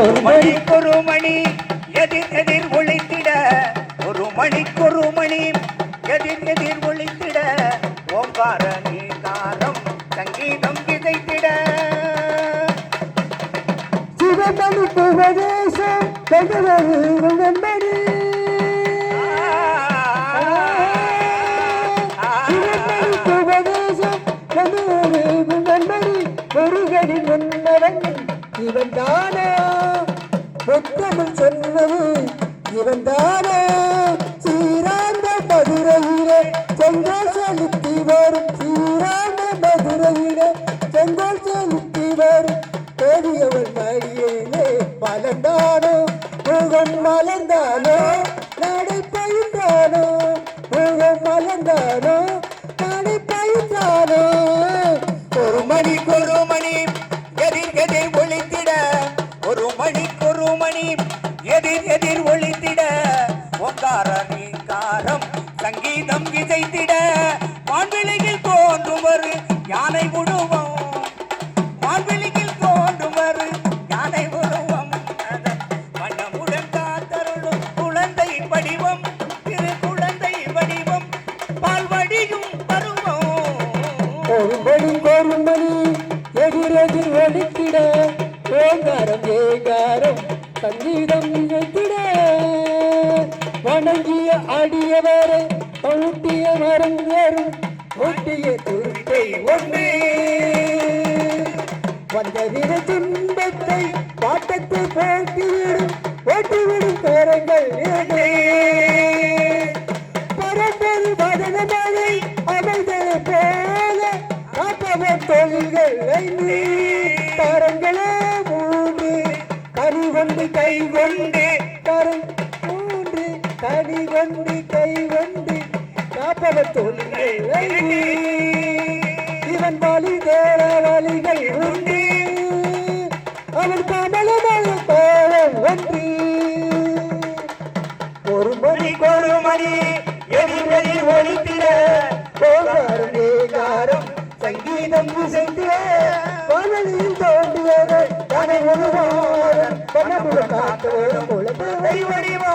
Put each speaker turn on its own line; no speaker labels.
ஒரு மணிக்கொரு மணி எதிர் எதிர் ஒழித்திட ஒரு மணிக்கொரு மணி எதிர் எதிர் ஒழித்திட ஓங்கார நீங்காரம் சங்கீதம் விதைத்திட.
பெற்றவரு உடன்படி சிவமணிக்கு உபதேசம் பெற்றவரு உடன்படி முருகனின் முன்னடங்கி இவன் தானா. முத்தமிழ் சொன்னது இவன் தானா சீராந்த மதுரையிலே. செங்கோல் செலுத்தி வரும் சீராந்த மதுரையிலே. செங்கோல் செலுத்தி வரும் பெரியவள் மடியிலே. பலந்தானோ முகம் மலர்ந்தானோ நடை பயின்றானோ முகம் மலர்ந்தானோ
ஓங்கார நீங்காரம் சங்கீதம் விதைத்திட வான்வெளியில் தோன்றும் ஒரு யானை உருவம். வான்வெளியில் தோன்றும் ஒரு யானை உருவம். அதன் வண்ணமுடன் காத்தருளும் குழந்தை வடிவம். திரு குழந்தை வடிவம். பால்வடியும் பருவம்.
ஒரு மணி எதிரெதிர் ஒலித்திட ஓங்காரம் ஏங்காரம் சங்கீதம் நிகழ்த்திட வணங்கிய அடியவரை ஊட்டிய மரங்கரும் ஒட்டிய துருக்கை ஒன்று வந்தவிட துன்பத்தை பாட்டத்தை போட்டிவிடும் ஓட்டிவிடும் பேரங்கள் இரண்டே. பரம்பல் வதனமலை அமைதல் போல காப்பவர் தொழில்கள் ஐந்து. தரங்களே மூன்று கனி கொண்டு கை கொண்டு தரம் வண்டி கை வண்டி காப்பவர் தொழில்கள் இவன் பாலி தேர வழிகள் உண்டி. அவன் கமலமல கோலம் ஒன்று. ஒரு மணி
ஒரு மணி எதிர் எதிர் ஒழித்திட
கோகாரம் ஏகாரம் சங்கீதம் இசைத்திட வானொலியில் தோன்றுவது தனை ஒருவாரம் பண்ணமுட காத்து ஒரு குழந்தை
வடிவம்